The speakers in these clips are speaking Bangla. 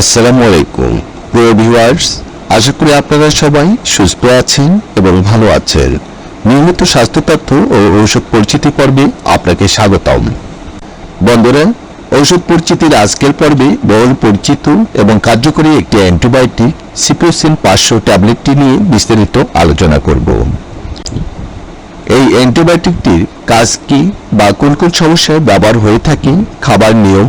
আসসালামু আলাইকুম। প্রিয় ভিউয়ার্স, আশা করি আপনারা সবাই সুস্থ আছেন এবং ভালো আছেন। নিয়মিত স্বাস্থ্য তথ্য ও ঔষধ পরিচিতি পর্বে আপনাকে স্বাগতম। বন্ধুরা, ঔষধ পরিচিতির আজকের পর্বে বহুল পরিচিত এবং কার্যকরী একটি অ্যান্টিবায়োটিক সিপ্রোসিন পাঁচশো ট্যাবলেটটি নিয়ে বিস্তারিত আলোচনা করব। এই অ্যান্টিবায়োটিকটির কাজ কি বা কোন কোন সমস্যায় ব্যবহার হয়ে থাকে, খাবার নিয়ম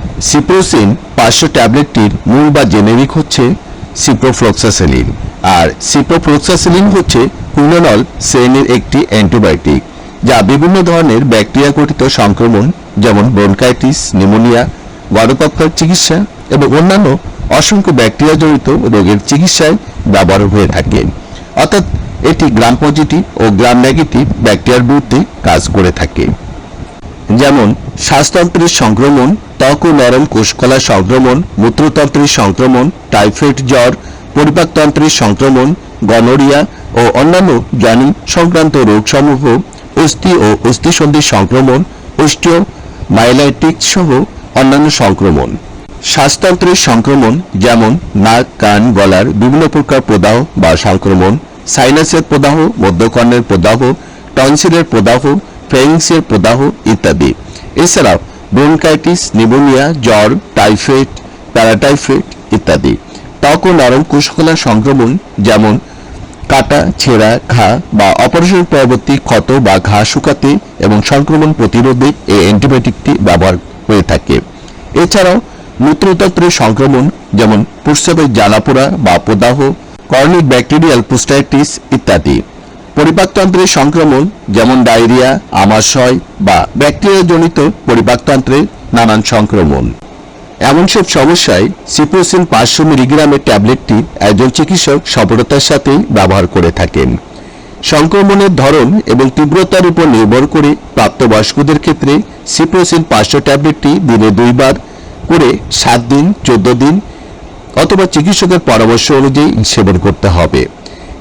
সিপ্রোসিন পাঁচশো ট্যাবলেটটির মূল বা জেনেরিক হচ্ছে সিপ্রোফ্লক্সাসেলিন আর সিপ্রোফ্লক্সাসেলিন হচ্ছে কুইনোনল শ্রেণির একটি অ্যান্টিবায়োটিক, যা বিভিন্ন ধরনের ব্যাকটেরিয়া গঠিত সংক্রমণ, যেমন ব্রনকাইটিস নিউমোনিয়া গণকক্ষার চিকিৎসা এবং অন্যান্য অসংখ্য ব্যাকটেরিয়া জড়িত রোগের চিকিৎসায় ব্যবহার হয়ে থাকে। অর্থাৎ এটি গ্রাম পজিটিভ ও গ্রাম নেগেটিভ ব্যাকটেরিয়ার বিরুদ্ধে কাজ করে থাকে। যেমন, শ্বাসতন্ত্রের সংক্রমণ ত্বক ও নরম কোষকলা সংক্রমণ, মূত্রতন্ত্রের সংক্রমণ, টাইফয়েড জ্বর, পরিপাকতন্ত্রের সংক্রমণ, গনোরিয়া ও অন্যান্য জ্ঞানী সংক্রান্ত রোগসমূহ, অস্থি ও অস্থিসন্ধির সংক্রমণ অস্টিও মাইলাইটিক সহ অন্যান্য সংক্রমণ। শ্বাসতন্ত্রের সংক্রমণ, যেমন নাক, কান, গলার বিভিন্ন প্রকার প্রদাহ বা সংক্রমণ, সাইনাসের প্রদাহ, মধ্যকর্ণের প্রদাহ, টনসিলের প্রদাহ, ফেরিংসের প্রদাহ ইত্যাদি। এছাড়াও ব্রোনকাইটিস নিউমোনিয়া জ্বর, টাইফয়েড, প্যারাটাইফয়েড ইত্যাদি। ত্বক ও নরম কোষকলার সংক্রমণ, যেমন কাটা, ছেঁড়া, ঘা বা অপারেশন পরবর্তী ক্ষত বা ঘা শুকাতে এবং সংক্রমণ প্রতিরোধে এই অ্যান্টিবায়োটিকটি ব্যবহার হয়ে থাকে। এছাড়াও মূত্রতন্ত্রের সংক্রমণ, যেমন প্রস্রাবের জ্বালাপোড়া বা প্রদাহ, কর্নিক ব্যাকটেরিয়াল পুস্টাইটিস ইত্যাদি। পরিপাকতন্ত্রের সংক্রমণ, যেমন ডায়রিয়া, আমাশয় বা ব্যাকটেরিয়াজনিত পরিপাকতন্ত্রের নানান সংক্রমণ। এমন সব সমস্যায় সিপ্রোসিন পাঁচশো মিলিগ্রামের ট্যাবলেটটি একজন চিকিৎসক সফলতার সাথে ব্যবহার করে থাকেন। সংক্রমণের ধরন এবং তীব্রতার উপর নির্ভর করে প্রাপ্তবয়স্কদের ক্ষেত্রে সিপ্রোসিন পাঁচশো ট্যাবলেটটি দিনে দুইবার করে সাত দিন, চোদ্দ দিন অথবা চিকিৎসকের পরামর্শ অনুযায়ী সেবন করতে হবে।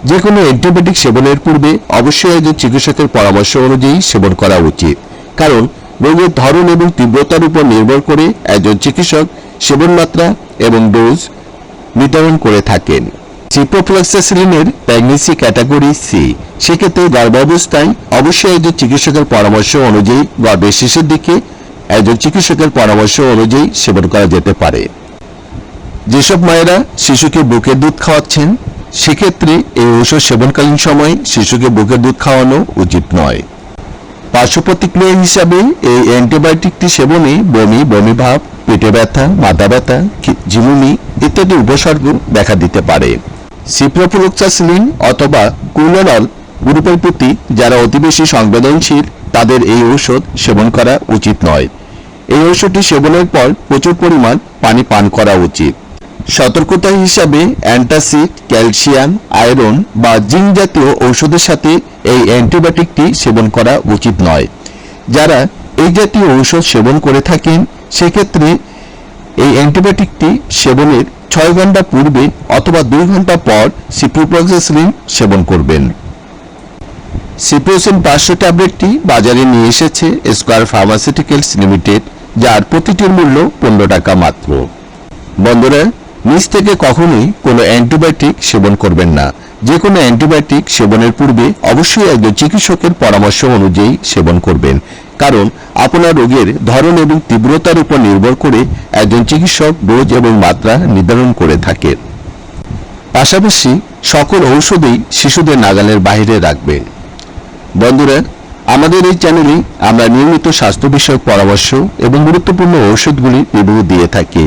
যে কোনো অ্যান্টিবায়োটিক সেবনের পূর্বে অবশ্যই একজন চিকিৎসকের পরামর্শ অনুযায়ী সেবন করা উচিত। কারণ, রোগের ধরন এবং তীব্রতার উপর নির্ভর করে একজন চিকিৎসক সেবন মাত্রা এবং ডোজ নির্ধারণ করে থাকেন। সিপ্রোফ্লক্সাসিলিনের প্রেগনেন্সি ক্যাটাগরি সি সেক্ষেত্রে গর্ভাবস্থায় অবশ্যই একজন চিকিৎসকের পরামর্শ অনুযায়ী গর্ভের শেষের দিকে একজন চিকিৎসকের পরামর্শ অনুযায়ী সেবন করা যেতে পারে। যেসব মায়েরা শিশুকে বুকের দুধ খাওয়াচ্ছেন সেক্ষেত্রে এই ঔষধ সেবনকালীন সময়ে শিশুকে বুকের দুধ খাওয়ানো উচিত নয়। পার্শ্ব প্রতিক্রিয়া হিসাবে এই অ্যান্টিবায়োটিকটি সেবনে বমি বমি ভাব, পেটে ব্যথা, মাথা ব্যথা ঝিমুনি ইত্যাদি উপসর্গ দেখা দিতে পারে। সিপ্রোফ্লুক্সাসিলিন অথবা কুইনোনল গ্রুপের প্রতি যারা অতি বেশি সংবেদনশীল, তাদের এই ঔষধ সেবন করা উচিত নয়। এই ঔষধটি সেবনের পর প্রচুর পরিমাণ পানি পান করা উচিত। সতর্কতা হিসাবে অ্যান্টাসিড, ক্যালসিয়াম, আয়রন বা জিঙ্ক জাতীয় ঔষধের সাথে এই অ্যান্টিবায়োটিকটি সেবন করা উচিত নয়। যারা এই জাতীয় ঔষধ সেবন করে থাকেন, সেক্ষেত্রে এই অ্যান্টিবায়োটিকটি সেবনের ছয় ঘণ্টা পূর্বে অথবা দুই ঘণ্টা পর সিপ্রোপ্রক্সাসিলিন সেবন করবেন। সিপ্রোসিন পাঁচশো ট্যাবলেটটি বাজারে নিয়ে এসেছে স্কোয়ার ফার্মাসিউটিক্যালস লিমিটেড, যার প্রতিটির মূল্য পনেরো টাকা মাত্র। বন্ধুরা নিজ থেকে কখনোই কোনো অ্যান্টিবায়োটিক সেবন করবেন না। যে কোনো অ্যান্টিবায়োটিক সেবনের পূর্বে অবশ্যই একজন চিকিৎসকের পরামর্শ অনুযায়ী সেবন করবেন। কারণ আপনার রোগের ধরন এবং তীব্রতার উপর নির্ভর করে একজন চিকিৎসক ডোজ এবং মাত্রা নির্ধারণ করে থাকেন। পাশাপাশি সকল ঔষধেই শিশুদের নাগালের বাইরে রাখবেন বন্ধুরা, আমাদের এই চ্যানেলে আমরা নিয়মিত স্বাস্থ্য বিষয়ক পরামর্শ এবং গুরুত্বপূর্ণ ঔষধগুলি রিভিউ দিয়ে থাকি।